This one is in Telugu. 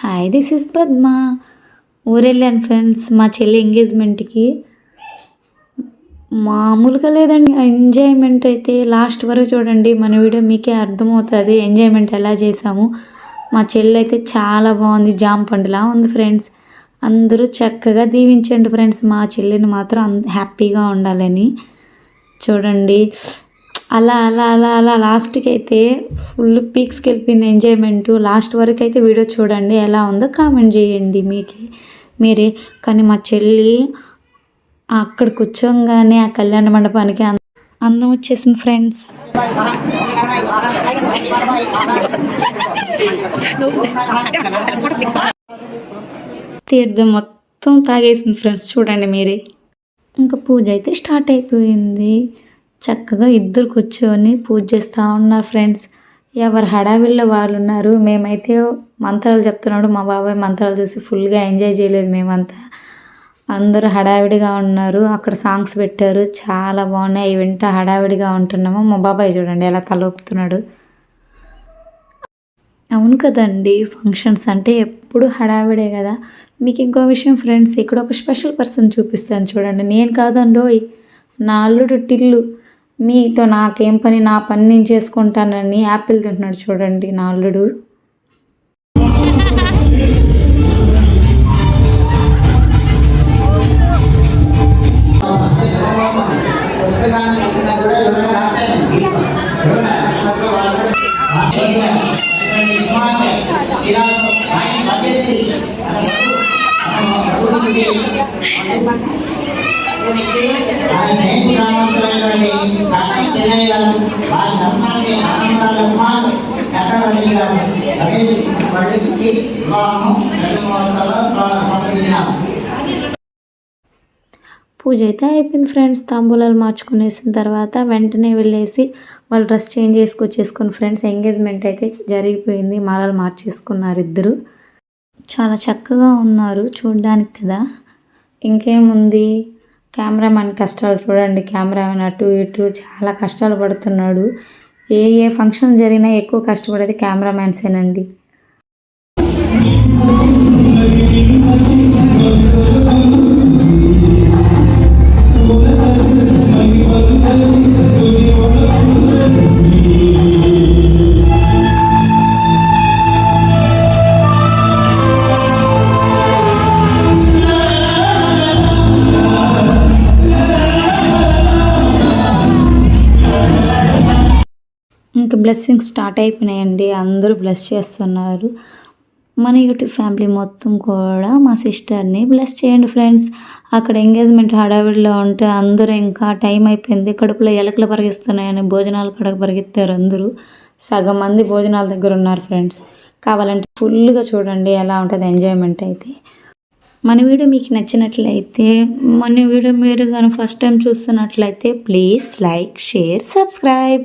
హాయ్ దిస్ ఇస్ పద్మ ఊరెళ్ళాను ఫ్రెండ్స్ మా చెల్లి ఎంగేజ్మెంట్కి మామూలుగా లేదండి. ఎంజాయ్మెంట్ అయితే లాస్ట్ వరకు చూడండి మన వీడియో మీకే అర్థమవుతుంది. ఎంజాయ్మెంట్ ఎలా చేసాము మా చెల్లి అయితే చాలా బాగుంది జామ పండులా ఉంది ఫ్రెండ్స్ అందరూ చక్కగా దీవించండి ఫ్రెండ్స్ మా చెల్లిని మాత్రం అంద హ్యాపీగా ఉండాలని. చూడండి. అలా అలా అలా అలా లాస్ట్కి అయితే ఫుల్ పీక్స్కి వెళ్ళిపోయింది ఎంజాయ్మెంట్. లాస్ట్ వరకు అయితే వీడియో చూడండి ఎలా ఉందో కామెంట్ చేయండి మీకు. మీరే కానీ మా చెల్లి అక్కడ కూర్చోగానే ఆ కళ్యాణ మండపానికి అందం వచ్చేసింది ఫ్రెండ్స్. తీర్థం మొత్తం తాగేసింది ఫ్రెండ్స్ చూడండి మీరే. ఇంకా పూజ అయితే స్టార్ట్ అయిపోయింది. చక్కగా ఇద్దరు కూర్చొని పూజ చేస్తూ ఉన్నారు ఫ్రెండ్స్. ఎవరు హడావిల్లో వాళ్ళు ఉన్నారు మేమైతే మంత్రాలు చెప్తున్నాడు. మా బాబాయ్ మంత్రాలు చూసి ఫుల్గా ఎంజాయ్ చేయలేదు మేమంతా. అందరూ హడావిడిగా ఉన్నారు. అక్కడ సాంగ్స్ పెట్టారు. చాలా బాగున్నాయి. అవి వింటా హడావిడిగా ఉంటున్నాము. మా బాబాయ్ చూడండి ఎలా తలొపుతున్నాడు అవును కదండి. ఫంక్షన్స్ అంటే ఎప్పుడు హడావిడే కదా. మీకు ఇంకో విషయం ఫ్రెండ్స్. ఇక్కడ ఒక స్పెషల్ పర్సన్ చూపిస్తాను చూడండి. నేను కాదండోయ్. నా అల్లుడు టిల్లు. మీతో నాకేం పని నా పని నేను చేసుకుంటానని యాపిల్ తింటున్నాడు చూడండి నా అల్లుడు. వివాహం పూజ అయితే అయిపోయింది ఫ్రెండ్స్. తాంబూలాలు మార్చుకునేసిన తర్వాత వెంటనే వెళ్ళేసి వాళ్ళు డ్రెస్ చేంజ్ చేసుకొచ్చేసుకుని ఫ్రెండ్స్ ఎంగేజ్మెంట్ అయితే జరిగిపోయింది. మాలలు మార్చేసుకున్నారు ఇద్దరు. చాలా చక్కగా ఉన్నారు. చూడడానికి కదా. ఇంకేముంది? కెమెరామెన్ కష్టాలు చూడండి. కెమెరామెన్ అటు ఇటు చాలా కష్టాలు పడుతున్నాడు. ఏ ఏ ఫంక్షన్ జరిగినా ఎక్కువ కష్టపడేది కెమెరామెన్సేనండి. ఇంకా బ్లెస్సింగ్స్ స్టార్ట్ అయిపోయినాయండి. అందరూ బ్లెస్ చేస్తున్నారు. మన యూట్యూబ్ ఫ్యామిలీ మొత్తం కూడా మా సిస్టర్ని బ్లెస్ చేయండి ఫ్రెండ్స్ అక్కడ ఎంగేజ్మెంట్ హడావిడిలో ఉంటే అందరూ ఇంకా టైం అయిపోయింది. కడుపులో ఎలకలు పరిగిస్తున్నాయని భోజనాలు కడకు పరిగెత్తారు అందరూ. సగం మంది భోజనాల దగ్గర ఉన్నారు ఫ్రెండ్స్ కావాలంటే ఫుల్గా చూడండి ఎలా ఉంటుంది ఎంజాయ్మెంట్ అయితే. మన వీడియో మీకు నచ్చినట్లయితే మన వీడియో మీరు కానీ ఫస్ట్ టైం చూస్తున్నట్లయితే please like share subscribe